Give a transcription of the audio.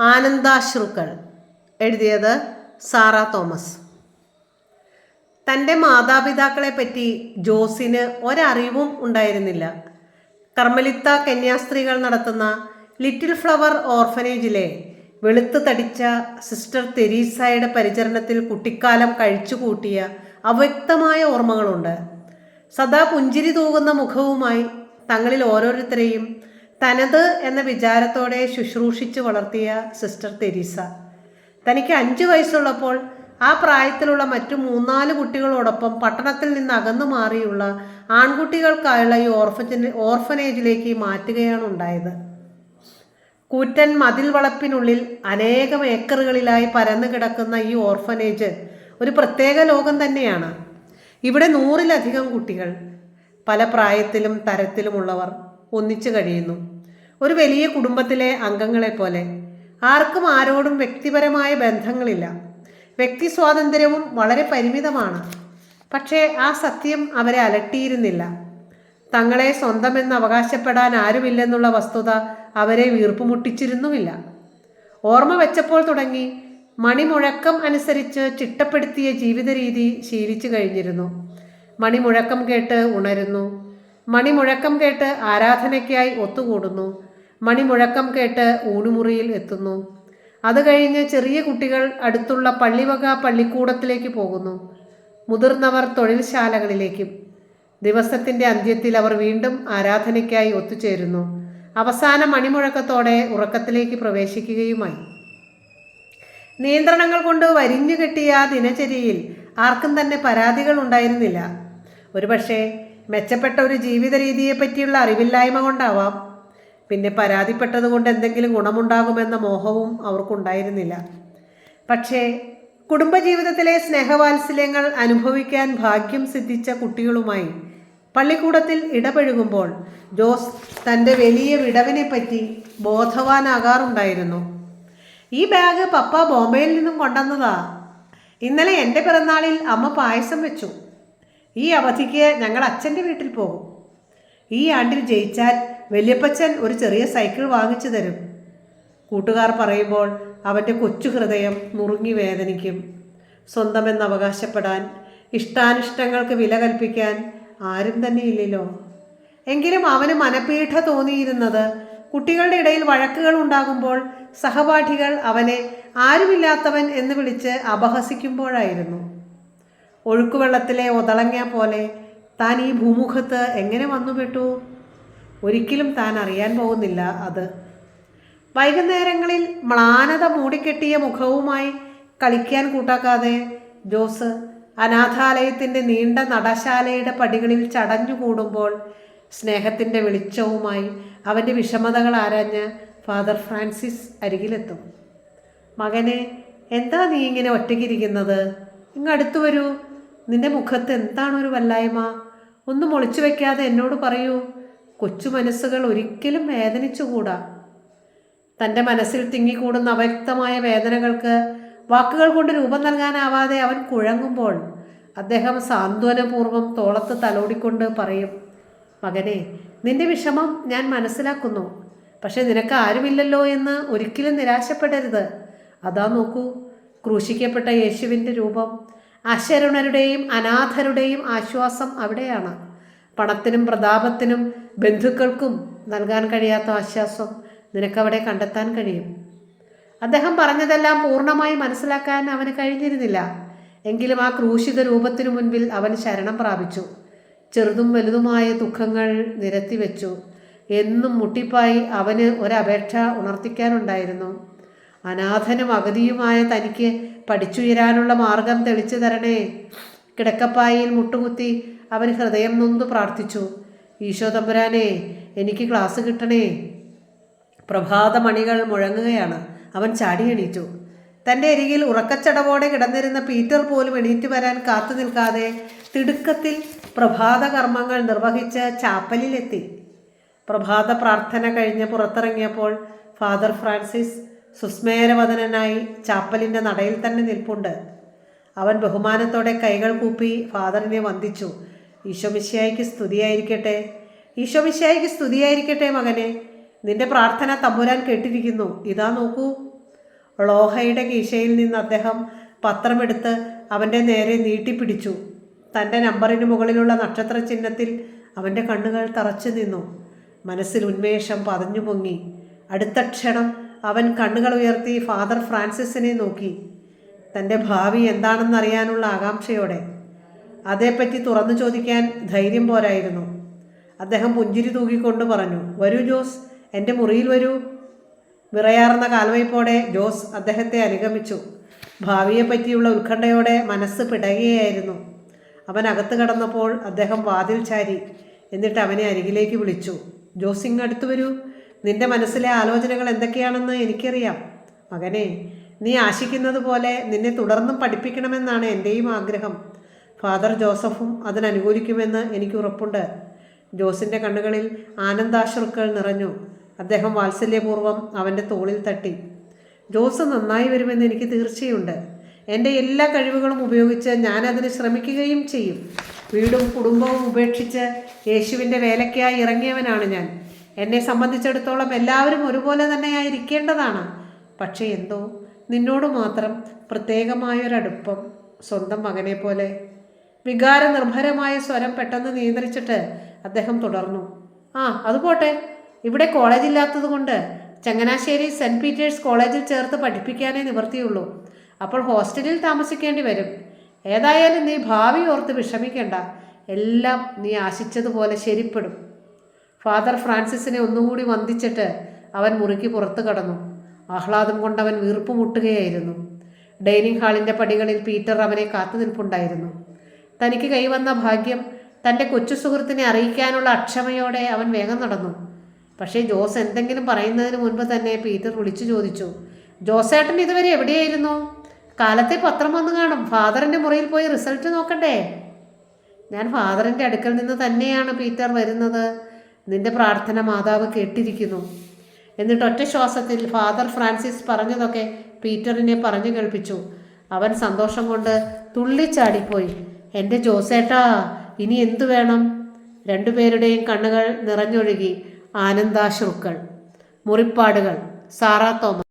ആനന്ദാശ്രുക്കൾ എഴുതിയത് Sara Thomas. തന്റെ മാതാപിതാക്കളെ പറ്റി ജോസിന് ഒരറിവും ഉണ്ടായിരുന്നില്ല. കർമ്മലിത്ത കന്യാസ്ത്രീകൾ നടത്തുന്ന ലിറ്റിൽ ഫ്ലവർ ഓർഫനേജിലെ വെളുത്ത് തടിച്ച സിസ്റ്റർ തെരീസായുടെ പരിചരണത്തിൽ കുട്ടിക്കാലം കഴിച്ചുകൂട്ടിയ അവ്യക്തമായ ഓർമ്മകളുണ്ട്. സദാ പുഞ്ചിരി തൂകുന്ന മുഖവുമായി തങ്ങളിൽ ഓരോരുത്തരെയും തനത് എന്ന വിചാരത്തോടെ ശുശ്രൂഷിച്ചു വളർത്തിയ സിസ്റ്റർ തെരീസ. തനിക്ക് അഞ്ചു വയസ്സുള്ളപ്പോൾ ആ പ്രായത്തിലുള്ള മറ്റു മൂന്നാൽ കുട്ടികളോടൊപ്പം പട്ടണത്തിൽ നിന്ന് അകന്നു മാറിയുള്ള ആൺകുട്ടികൾക്കായുള്ള ഈ ഓർഫജന ഓർഫനേജിലേക്ക് മാറ്റുകയാണ് ഉണ്ടായത്. കൂറ്റൻ മതിൽ വളപ്പിനുള്ളിൽ അനേകം ഏക്കറുകളിലായി പരന്നു കിടക്കുന്ന ഈ ഓർഫനേജ് ഒരു പ്രത്യേക ലോകം തന്നെയാണ്. ഇവിടെ നൂറിലധികം കുട്ടികൾ പല പ്രായത്തിലും തരത്തിലുമുള്ളവർ. ഒന്നിച്ചു കഴിയുന്നു. ഒരു വലിയ കുടുംബത്തിലെ അംഗങ്ങളെ പോലെ ആർക്കും ആരോടും വ്യക്തിപരമായ ബന്ധങ്ങളില്ല. വ്യക്തി സ്വാതന്ത്ര്യവും വളരെ പരിമിതമാണ്. പക്ഷേ ആ സത്യം അവരെ അലട്ടിയിരുന്നില്ല. തങ്ങളെ സ്വന്തമെന്ന് അവകാശപ്പെടാൻ ആരുമില്ലെന്നുള്ള വസ്തുത അവരെ വീർപ്പുമുട്ടിച്ചിരുന്നുമില്ല. ഓർമ്മ വെച്ചപ്പോൾ തുടങ്ങി മണിമുഴക്കം അനുസരിച്ച് ചിട്ടപ്പെടുത്തിയ ജീവിത രീതി ശീലിച്ചു കഴിഞ്ഞിരുന്നു. മണിമുഴക്കം കേട്ട് ഉണരുന്നു. മണിമുഴക്കം കേട്ട് ആരാധനയ്ക്കായി ഒത്തുകൂടുന്നു. മണിമുഴക്കം കേട്ട് ഊണുമുറിയിൽ എത്തുന്നു. അത് കഴിഞ്ഞ് ചെറിയ കുട്ടികൾ അടുത്തുള്ള പള്ളിവക പള്ളിക്കൂടത്തിലേക്ക് പോകുന്നു. മുതിർന്നവർ തൊഴിൽശാലകളിലേക്കും. ദിവസത്തിന്റെ അന്ത്യത്തിൽ അവർ വീണ്ടും ആരാധനയ്ക്കായി ഒത്തുചേരുന്നു. അവസാന മണിമുഴക്കത്തോടെ ഉറക്കത്തിലേക്ക് പ്രവേശിക്കുകയുമായി. നിയന്ത്രണങ്ങൾ കൊണ്ട് വരിഞ്ഞു കെട്ടിയ ദിനചര്യയിൽ ആർക്കും തന്നെ പരാതികൾ ഉണ്ടായിരുന്നില്ല. ഒരുപക്ഷെ മെച്ചപ്പെട്ട ഒരു ജീവിത രീതിയെ പറ്റിയുള്ള അറിവില്ലായ്മ കൊണ്ടാവാം. പിന്നെ പരാതിപ്പെട്ടത് കൊണ്ട് എന്തെങ്കിലും ഗുണമുണ്ടാകുമെന്ന മോഹവും അവർക്കുണ്ടായിരുന്നില്ല. പക്ഷേ കുടുംബജീവിതത്തിലെ സ്നേഹവാത്സല്യങ്ങൾ അനുഭവിക്കാൻ ഭാഗ്യം സിദ്ധിച്ച കുട്ടികളുമായി പള്ളിക്കൂടത്തിൽ ഇടപഴകുമ്പോൾ ജോസ് തന്റെ വലിയ വിടവിനെ പറ്റി ബോധവാനാകാറുണ്ടായിരുന്നു. ഈ ബാഗ് പപ്പ ബോംബെയിൽ നിന്നും കൊണ്ടുവന്നതാ. ഇന്നലെ എന്റെ പിറന്നാളിൽ അമ്മ പായസം വെച്ചു. ഈ അവധിക്ക് ഞങ്ങൾ അച്ഛന്റെ വീട്ടിൽ പോകും. ഈ ആണ്ടിൽ ജയിച്ചാൽ വല്യപ്പച്ചൻ ഒരു ചെറിയ സൈക്കിൾ വാങ്ങിച്ചു തരും. കൂട്ടുകാർ പറയുമ്പോൾ അവന്റെ കൊച്ചു ഹൃദയം നുറുങ്ങി വേദനിക്കും. സ്വന്തമെന്ന് അവകാശപ്പെടാൻ ഇഷ്ടാനിഷ്ടങ്ങൾക്ക് വില കൽപ്പിക്കാൻ ആരും തന്നെ ഇല്ലല്ലോ. എങ്കിലും അവന് മനപീഠ തോന്നിയിരുന്നത് കുട്ടികളുടെ ഇടയിൽ വഴക്കുകൾ ഉണ്ടാകുമ്പോൾ സഹപാഠികൾ അവനെ ആരുമില്ലാത്തവൻ എന്ന് വിളിച്ച് അപഹസിക്കുമ്പോഴായിരുന്നു. ഒഴുക്കുവെള്ളത്തിലെ ഒതളങ്ങ പോലെ താൻ ഈ ഭൂമുഖത്ത് എങ്ങനെ വന്നുപെട്ടു? ഒരിക്കലും താൻ അറിയാൻ പോകുന്നില്ല അത്. വൈകുന്നേരങ്ങളിൽ മ്ലാനത മൂടിക്കെട്ടിയ മുഖവുമായി കളിക്കാൻ കൂട്ടാക്കാതെ ജോസ് അനാഥാലയത്തിന്റെ നീണ്ട നടശാലയുടെ പടികളിൽ ചടഞ്ഞുകൂടുമ്പോൾ സ്നേഹത്തിന്റെ വെളിച്ചവുമായി അവന്റെ വിഷമതകൾ ആരാഞ്ഞ് ഫാദർ ഫ്രാൻസിസ് അരികിലെത്തും. മകനെ എന്താ നീ ഇങ്ങനെ ഒറ്റയ്ക്കിരിക്കുന്നത്? ഇങ്ങ് അടുത്തു വരൂ. നിന്റെ മുഖത്ത് എന്താണ് ഒരു വല്ലായ്മ? ഒന്നും ഒളിച്ചു വെക്കാതെ എന്നോട് പറയൂ. കൊച്ചു മനസ്സുകൾ ഒരിക്കലും വേദനിച്ചുകൂടാ. തന്റെ മനസ്സിൽ തിങ്ങിക്കൂടുന്ന അവ്യക്തമായ വേദനകൾക്ക് വാക്കുകൾ കൊണ്ട് രൂപം നൽകാനാവാതെ അവൻ കുഴങ്ങുമ്പോൾ അദ്ദേഹം സാന്ത്വനപൂർവം തോളത്ത് തലോടിക്കൊണ്ട് പറയും മകനെ നിന്റെ വിഷമം ഞാൻ മനസ്സിലാക്കുന്നു. പക്ഷെ നിനക്ക് ആരുമില്ലല്ലോ എന്ന് ഒരിക്കലും നിരാശപ്പെടരുത്. അതാ നോക്കൂ ക്രൂശിക്കപ്പെട്ട യേശുവിന്റെ രൂപം. അശരണരുടെയും അനാഥരുടെയും ആശ്വാസം അവിടെയാണ്. പണത്തിനും പ്രതാപത്തിനും ബന്ധുക്കൾക്കും നൽകാൻ കഴിയാത്ത ആശ്വാസം നിനക്കവിടെ കണ്ടെത്താൻ കഴിയും. അദ്ദേഹം പറഞ്ഞതെല്ലാം പൂർണമായി മനസ്സിലാക്കാൻ അവന് കഴിഞ്ഞിരുന്നില്ല. എങ്കിലും ആ ക്രൂശിത രൂപത്തിനു മുൻപിൽ അവൻ ശരണം പ്രാപിച്ചു. ചെറുതും വലുതുമായ ദുഃഖങ്ങൾ നിരത്തിവെച്ചു എന്നും മുട്ടിപ്പായി അവന് ഒരപേക്ഷ ഉണർത്തിക്കാനുണ്ടായിരുന്നു. അനാഥനും അഗതിയുമായ തനിക്ക് പഠിച്ചുയരാനുള്ള മാർഗം തെളിച്ചു തരണേ. കിടക്കപ്പായിൽ മുട്ടുകുത്തി അവൻ ഹൃദയം നൊന്തു പ്രാർത്ഥിച്ചു. ഈശോ തമ്പുരാനെ എനിക്ക് ക്ലാസ് കിട്ടണേ. പ്രഭാതമണികൾ മുഴങ്ങുകയാണ്. അവൻ ചാടി എണീറ്റു. തന്റെ അരികിൽ ഉറക്കച്ചടവോടെ കിടന്നിരുന്ന പീറ്റർ പോലും എണീറ്റ് വരാൻ കാത്തു നിൽക്കാതെ തിടുക്കത്തിൽ പ്രഭാത കർമ്മങ്ങൾ നിർവഹിച്ച് ചാപ്പലിലെത്തി. പ്രഭാത പ്രാർത്ഥന കഴിഞ്ഞ് പുറത്തിറങ്ങിയപ്പോൾ ഫാദർ ഫ്രാൻസിസ് സുസ്മേരവദനായി ചാപ്പലിന്റെ നടയിൽ തന്നെ നിൽപ്പുണ്ട്. അവൻ ബഹുമാനത്തോടെ കൈകൾ കൂപ്പി ഫാദറിനെ വന്ദിച്ചു. ഈശോമിശിയായിക്ക് സ്തുതിയായിരിക്കട്ടെ. ഈശോമിശിയായിക്ക് സ്തുതിയായിരിക്കട്ടെ മകനെ. നിന്റെ പ്രാർത്ഥന തമ്പുരാൻ കേട്ടിരിക്കുന്നു. ഇതാ നോക്കൂ. ലോഹയുടെ കീശയിൽ നിന്ന് അദ്ദേഹം പത്രമെടുത്ത് അവന്റെ നേരെ നീട്ടിപ്പിടിച്ചു. തന്റെ നമ്പറിന് മുകളിലുള്ള നക്ഷത്ര ചിഹ്നത്തിൽ അവന്റെ കണ്ണുകൾ തറച്ചു നിന്നു. മനസ്സിൽ ഉന്മേഷം പതഞ്ഞു പൊങ്ങി അടുത്ത ക്ഷണം അവൻ കണ്ണുകൾ ഉയർത്തി ഫാദർ ഫ്രാൻസിസിനെ നോക്കി. തന്റെ ഭാവി എന്താണെന്നറിയാനുള്ള ആകാംക്ഷയോടെ. അതേപ്പറ്റി തുറന്നു ചോദിക്കാൻ ധൈര്യം പോരായിരുന്നു. അദ്ദേഹം പുഞ്ചിരി തൂക്കിക്കൊണ്ട് പറഞ്ഞു വരൂ ജോസ് എന്റെ മുറിയിൽ വരൂ. വിറയാർന്ന കാൽവയ്പോടെ ജോസ് അദ്ദേഹത്തെ അനുഗമിച്ചു. ഭാവിയെപ്പറ്റിയുള്ള ഉത്കണ്ഠയോടെ മനസ്സ് പിടയുകയായിരുന്നു. അവൻ അകത്ത് കടന്നപ്പോൾ അദ്ദേഹം വാതിൽ ചാരി എന്നിട്ട് അവനെ അരികിലേക്ക് വിളിച്ചു ജോസിങ് അടുത്തു വരൂ. നിന്റെ മനസ്സിലെ ആലോചനകൾ എന്തൊക്കെയാണെന്ന് എനിക്കറിയാം. മകനെ നീ ആശിക്കുന്നത് പോലെ നിന്നെ തുടർന്നും പഠിപ്പിക്കണമെന്നാണ് എന്റെയും ആഗ്രഹം. ഫാദർ ജോസഫും അതിനനുകൂലിക്കുമെന്ന് എനിക്ക് ഉറപ്പുണ്ട്. ജോസിന്റെ കണ്ണുകളിൽ ആനന്ദാശ്രുക്കൾ നിറഞ്ഞു. അദ്ദേഹം വാത്സല്യപൂർവം അവന്റെ തോളിൽ തട്ടി. ജോസ് നന്നായി വരുമെന്ന് എനിക്ക് തീർച്ചയുണ്ട്. എന്റെ എല്ലാ കഴിവുകളും ഉപയോഗിച്ച് ഞാൻ അതിന് ശ്രമിക്കുകയും ചെയ്യും. വീടും കുടുംബവും ഉപേക്ഷിച്ച് യേശുവിന്റെ വേലയ്ക്കായി ഇറങ്ങിയവനാണ് ഞാൻ. എന്നെ സംബന്ധിച്ചിടത്തോളം എല്ലാവരും ഒരുപോലെ തന്നെയായിരിക്കേണ്ടതാണ്. പക്ഷേ എന്തോ? നിന്നോട് മാത്രം പ്രത്യേകമായൊരടുപ്പം സ്വന്തം മകനെ പോലെ. വികാര നിർഭരമായ സ്വരം പെട്ടെന്ന് നിയന്ത്രിച്ചിട്ട് അദ്ദേഹം തുടർന്നു. ആ അത് പോട്ടെ. ഇവിടെ കോളേജില്ലാത്തത് കൊണ്ട് ചങ്ങനാശ്ശേരി സെന്റ് പീറ്റേഴ്സ് കോളേജിൽ ചേർത്ത് പഠിപ്പിക്കാനേ നിവർത്തിയുള്ളൂ അപ്പോൾ ഹോസ്റ്റലിൽ താമസിക്കേണ്ടി വരും. ഏതായാലും നീ ഭാവി ഓർത്ത് വിഷമിക്കേണ്ട. എല്ലാം നീ ആശിച്ചതുപോലെ ശരിപ്പെടും. ഫാദർ ഫ്രാൻസിസിനെ ഒന്നുകൂടി വന്ദിച്ചിട്ട് അവൻ മുറിക്ക് പുറത്തു കടന്നു. ആഹ്ലാദം കൊണ്ടവൻ വീർപ്പ് മുട്ടുകയായിരുന്നു. ഡൈനിങ് ഹാളിന്റെ പടികളിൽ പീറ്റർ അവനെ കാത്തുനിൽപ്പുണ്ടായിരുന്നു തനിക്ക് കൈവന്ന ഭാഗ്യം തന്റെ കൊച്ചു സുഹൃത്തിനെ അറിയിക്കാനുള്ള അക്ഷമയോടെ അവൻ വേഗം നടന്നു. പക്ഷേ ജോസ് എന്തെങ്കിലും പറയുന്നതിന് മുൻപ് തന്നെ പീറ്റർ വിളിച്ചു ചോദിച്ചു ജോസേട്ടൻ ഇതുവരെ എവിടെയായിരുന്നു? കാലത്തെ പത്രം വന്നു കാണും. ഫാദറിന്റെ മുറിയിൽ പോയി റിസൾട്ട് നോക്കട്ടെ ഞാൻ ഫാദറിന്റെ അടുക്കൽ നിന്ന് തന്നെയാണ് പീറ്റർ വരുന്നത്. നിന്റെ പ്രാർത്ഥന മാതാവ് കേട്ടിരിക്കുന്നു. എന്നിട്ട് ഒറ്റ ശ്വാസത്തിൽ ഫാദർ ഫ്രാൻസിസ് പറഞ്ഞതൊക്കെ പീറ്ററിനെ പറഞ്ഞു കേൾപ്പിച്ചു. അവൻ സന്തോഷം കൊണ്ട് തുള്ളിച്ചാടിപ്പോയി. എന്റെ ജോസേട്ടാ ഇനി എന്തു വേണം? രണ്ടുപേരുടെയും കണ്ണുകൾ നിറഞ്ഞൊഴുകി ആനന്ദാശ്രുക്കൾ. മുറിപ്പാടുകൾ. സാറാ തോമസ്.